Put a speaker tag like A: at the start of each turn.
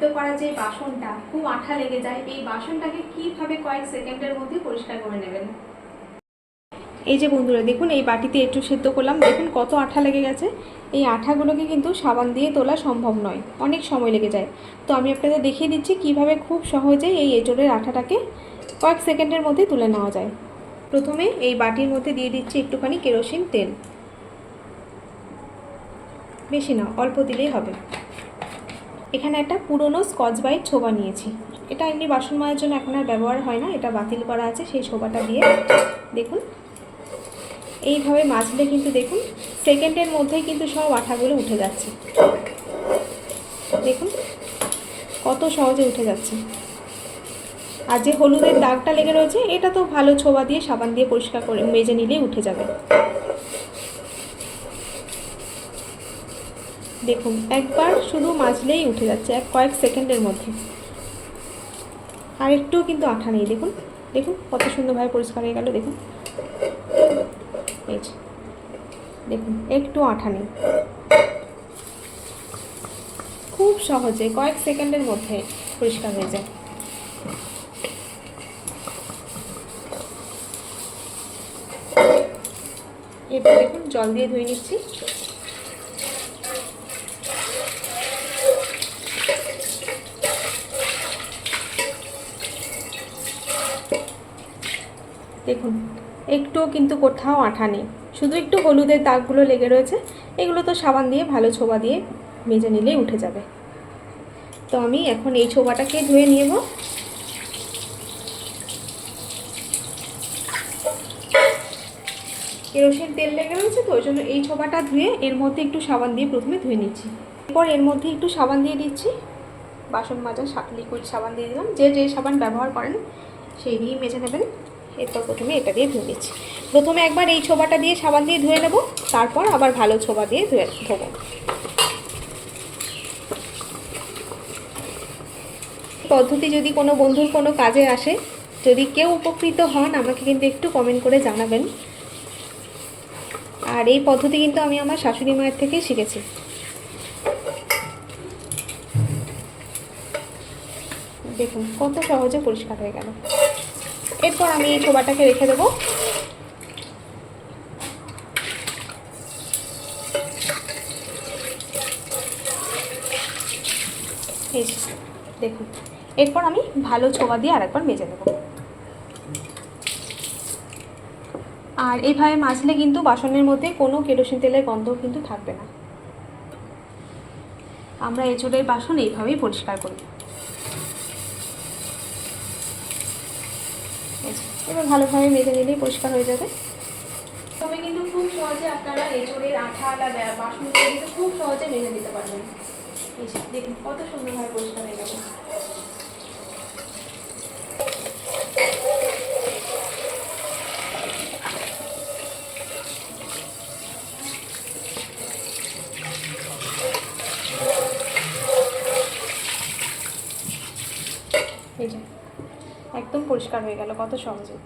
A: সেদ্ধ করা যে বাসনটা, খুব আঠা লেগে যায়, এই বাসনটাকে কীভাবে কয়েক সেকেন্ডের মধ্যে পরিষ্কার করে নেবেন? এই যে বন্ধুরা, দেখুন, এই বাটিতে একটু সেদ্ধ করলাম। দেখুন কত আঠা লেগে গেছে। এই আঠাগুলোকে কিন্তু সাবান দিয়ে তোলা সম্ভব নয়। অনেক সময় লেগে যায়। তো আমি আপনাদের দেখিয়ে দিচ্ছি কীভাবে খুব সহজে এই এঁচড়ের আঠাটাকে কয়েক সেকেন্ডের মধ্যে তুলে নেওয়া যায়। প্রথমে এই বাটির মধ্যে দিয়ে দিচ্ছি একটুখানি কেরোসিন তেল। বেশি না, অল্প দিলেই হবে। এখানে একটা পুরনো স্কচ ব্রাইট ছোবা নিয়েছি। এটা এমনি বাসন মাজার জন্য এখন আর ব্যবহার হয় না, এটা বাতিল করা আছে, সেই ছোবাটা দিয়ে দেখুন। এইভাবে মাজলে কিন্তু দেখুন, সেকেন্ডের মধ্যেই কিন্তু সব আঠাগুলো উঠে যাচ্ছে। দেখুন, কত সহজে উঠে যাচ্ছে। আর যে হলুদের দাগটা লেগে রয়েছে, এটা তো ভালো ছোবা দিয়ে সাবান দিয়ে পরিষ্কার করে, মেজে নিলেই উঠে যাবে। দেখুন, একবার শুধু মাজলেই উঠে যাচ্ছে, এক কয়েক সেকেন্ডের মধ্যে। আর একটুও কিন্তু আঠা নেই, দেখুন দেখুন, কত সুন্দরভাবে পরিষ্কার হয়ে গেল, দেখুন। এই দেখুন, একটু আঠা নেই। খুব সহজে কয়েক সেকেন্ডের মধ্যে পরিষ্কার হয়ে যায়। এরপর দেখুন, জল দিয়ে ধুয়ে নিচ্ছি। দেখুন, একটুও কিন্তু কোথাও আঠা নেই। শুধু একটু হলুদের দাগগুলো লেগে রয়েছে, এগুলো তো সাবান দিয়ে, ভালো ছোবা দিয়ে মেজে নিলেই উঠে যাবে। তো আমি এখন এই ছোবাটাকে ধুয়ে নেব কেরোসিন তেল লেগে রয়েছে তো, ওই জন্য এই ছোবাটা ধুয়ে এর মধ্যে একটু সাবান দিয়ে প্রথমে ধুয়ে নিচ্ছি। এরপর এর মধ্যে একটু সাবান দিয়ে দিচ্ছি। বাসন মাজা লিকুইড সাবান দিয়ে দিলাম। যে যে সাবান ব্যবহার করেন, সেই দিয়েই মেজে নেবেন। এরপর প্রথমে এটা দিয়ে ধুয়ে নিচ্ছি। প্রথমে একবার এই ছোবাটা দিয়ে সাবান দিয়ে ধুয়ে নেব, তারপর আবার ভালো ছোবা দিয়ে ধুয়ে ধোবো। পদ্ধতি যদি কোনো বন্ধুর কোনো কাজে আসে, যদি কেউ উপকৃত হন, আমাকে কিন্তু একটু কমেন্ট করে জানাবেন। আর এই পদ্ধতি কিন্তু আমি আমার শাশুড়ি মায়ের থেকেই শিখেছি। দেখুন, কত সহজে পরিষ্কার হয়ে গেল। এরপর আমি এই ছোবাটাকে রেখে দেবো। দেখুন। এরপর আমি ভালো ছোবা দিয়ে আরেকবার মেজে নেব। আর এইভাবে মাজলে কিন্তু বাসনের মধ্যে কোনো কেরোসিন তেলের গন্ধ কিন্তু থাকবে না। আমরা এঁচড়ের বাসন এইভাবেই পরিষ্কার করি এই যে, এবার ভালোভাবে মেজে নিলেই পরিষ্কার হয়ে যাবে। তবে কিন্তু খুব সহজে আপনারা এঁচড়ের ব্যা- বাসনগুলো কিন্তু খুব সহজে মেজে নিতে পারবেন। দেখুন, কত সুন্দরভাবে পরিষ্কার হয়ে গেল এই একদম পরিষ্কার হয়ে গেল কত সহজে।